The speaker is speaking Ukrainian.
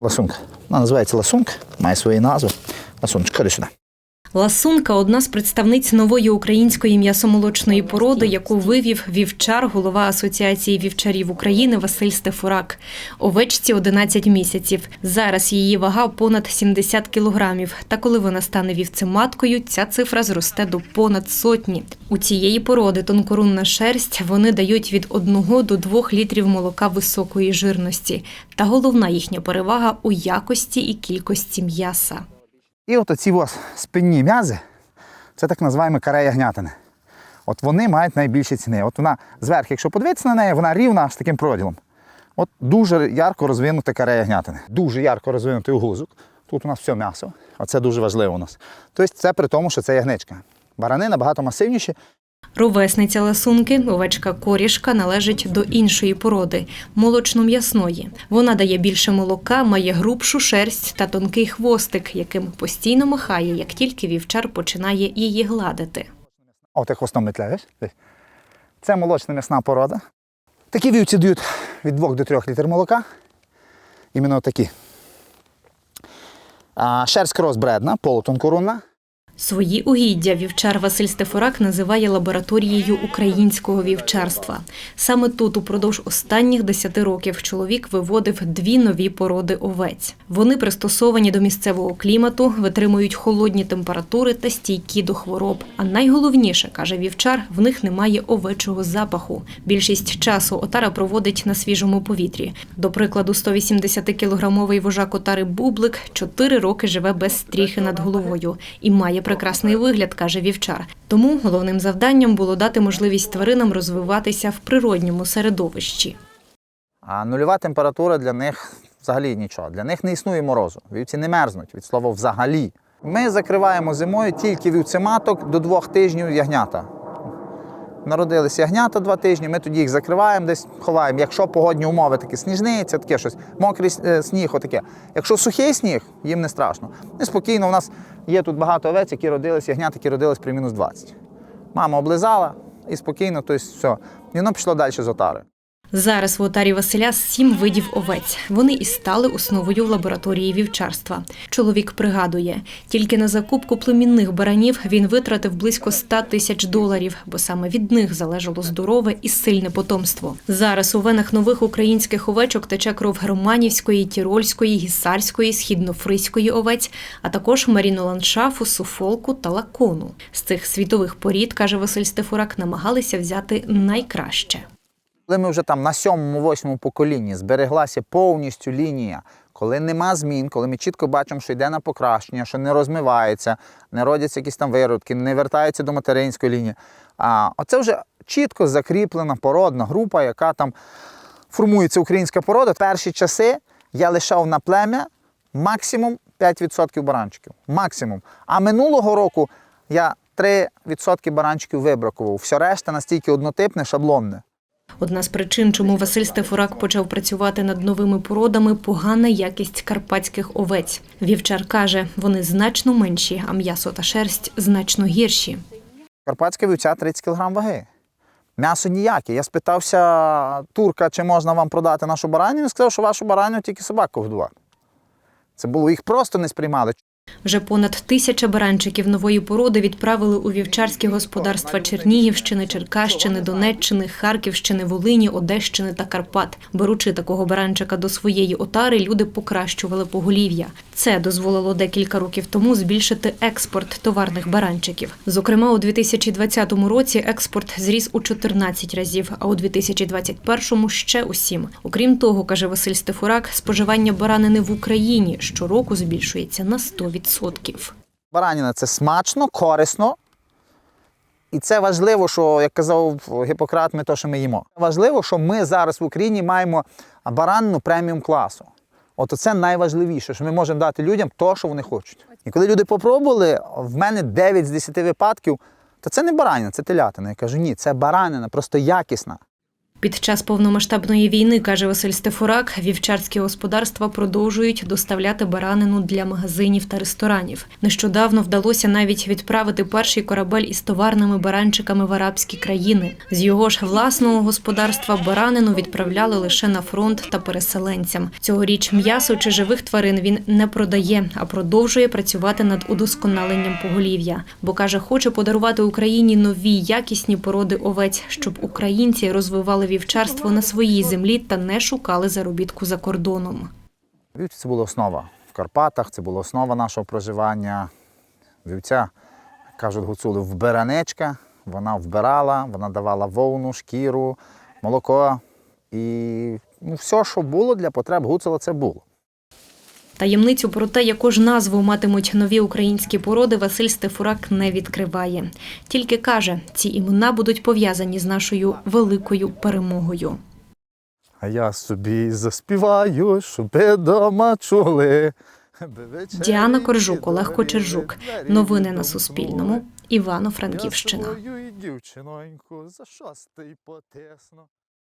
Ласунка. Вона називається ласунка, має свою назву. Ласунчик, ходи сюди. Ласунка одна з представниць нової української м'ясомолочної породи, яку вивів вівчар, голова Асоціації вівчарів України Василь Стефурак. Овечці 11 місяців. Зараз її вага понад 70 кілограмів. Та коли вона стане вівцематкою, ця цифра зросте до понад сотні. У цієї породи тонкорунна шерсть вони дають від 1 до 2 літрів молока високої жирності. Та головна їхня перевага у якості і кількості м'яса. І от оці ось спинні м'язи, це так називаємо каре ягнятини. От вони мають найбільші ціни. От вона зверху, якщо подивитися на неї, вона рівна з таким проділом. От дуже ярко розвинуте каре ягнятини. Дуже ярко розвинутий гузок. Тут у нас все м'ясо. Оце дуже важливо у нас. Тобто це при тому, що це ягничка. Барани набагато масивніші. Ровесниця ласунки, овечка корішка, належить до іншої породи молочно-м'ясної. Вона дає більше молока, має грубшу шерсть та тонкий хвостик, яким постійно махає, як тільки вівчар починає її гладити. О, ти хвостом метляєш. Це молочна м'ясна порода. Такі вівці дають від 2 до 3 літрів молока. Іменно такі. Шерсть кросбредна, полутонкорунна. Свої угіддя вівчар Василь Стефурак називає лабораторією українського вівчарства. Саме тут, упродовж останніх 10 років, чоловік виводив дві нові породи овець. Вони пристосовані до місцевого клімату, витримують холодні температури та стійкі до хвороб. А найголовніше, каже вівчар, в них немає овечого запаху. Більшість часу отара проводить на свіжому повітрі. До прикладу, 180-кілограмовий вожак отари Бублик 4 роки живе без стріхи над головою і має прекрасний вигляд, каже вівчар. Тому головним завданням було дати можливість тваринам розвиватися в природньому середовищі. А нульова температура для них взагалі нічого. Для них не існує морозу. Вівці не мерзнуть від слова взагалі. Ми закриваємо зимою тільки вівцематок до двох тижнів ягнята. Народились ягнята два тижні, ми тоді їх закриваємо, десь ховаємо. Якщо погодні умови такі сніжниця, таке щось, мокрий е, сніг, отаке. Якщо сухий сніг, їм не страшно. Неспокійно, у нас є тут багато овець, які родились, ягнят, які родились при мінус 20. Мама облизала і спокійно, тобто все. І воно пішло далі з отари. Зараз в отарі Василя сім видів овець. Вони і стали основою лабораторії вівчарства. Чоловік пригадує, тільки на закупку племінних баранів він витратив близько 100 тисяч доларів, бо саме від них залежало здорове і сильне потомство. Зараз у венах нових українських овечок тече кров германівської, тірольської, гісарської, східнофриської овець, а також маріноландшафу, суфолку та лакону. З цих світових порід, каже Василь Стефурак, намагалися взяти найкраще. Коли ми вже там на сьомому-восьмому поколінні збереглася повністю лінія, коли нема змін, коли ми чітко бачимо, що йде на покращення, що не розмивається, не родяться якісь там виродки, не вертаються до материнської лінії. А оце вже чітко закріплена породна група, яка там формується українська порода. Перші часи я лишав на плем'я максимум 5% баранчиків. Максимум. А минулого року я 3% баранчиків вибракував. Все решта настільки однотипне, шаблонне. Одна з причин, чому Василь Стефурак почав працювати над новими породами, погана якість карпатських овець. Вівчар каже, вони значно менші, а м'ясо та шерсть значно гірші. Карпатська вівця 30 кг ваги. М'ясо ніяке. Я спитався турка, чи можна вам продати нашу бараню. Він сказав, що вашу бараню тільки собаку годувати. Це було, їх просто не сприймали. Вже понад тисяча баранчиків нової породи відправили у вівчарські господарства Чернігівщини, Черкащини, Донеччини, Харківщини, Волині, Одещини та Карпат. Беручи такого баранчика до своєї отари, люди покращували поголів'я. Це дозволило декілька років тому збільшити експорт товарних баранчиків. Зокрема, у 2020 році експорт зріс у 14 разів, а у 2021 – ще у 7. Окрім того, каже Василь Стефурак, споживання баранини в Україні щороку збільшується на 100%. Бараніна це смачно, корисно. І це важливо, що, як казав Гіппократ, ми то, що ми їмо. Важливо, що ми зараз в Україні маємо баранну преміум класу. От це найважливіше, що ми можемо дати людям те, що вони хочуть. І коли люди попробували, в мене 9 з 10 випадків, то це не баранина, це телятина. Я кажу, ні, це баранина, просто якісна. Під час повномасштабної війни, каже Василь Стефурак, вівчарські господарства продовжують доставляти баранину для магазинів та ресторанів. Нещодавно вдалося навіть відправити перший корабель із товарними баранчиками в арабські країни. З його ж власного господарства баранину відправляли лише на фронт та переселенцям. Цьогоріч м'ясо чи живих тварин він не продає, а продовжує працювати над удосконаленням поголів'я. Бо каже, хоче подарувати Україні нові якісні породи овець, щоб українці розвивали вівчарство на своїй землі та не шукали заробітку за кордоном. Вівці це була основа в Карпатах, це була основа нашого проживання. Вівця, кажуть гуцули, вбиранечка. Вона вбирала, вона давала вовну, шкіру, молоко. І ну, все, що було для потреб гуцула, це було. Таємницю про те, яку ж назву матимуть нові українські породи, Василь Стефурак не відкриває. Тільки каже, ці імена будуть пов'язані з нашою великою перемогою. А я собі заспіваю, щоб дома чули. Діана Коржук, Олег Кочержук. Новини на Суспільному. Івано-Франківщина.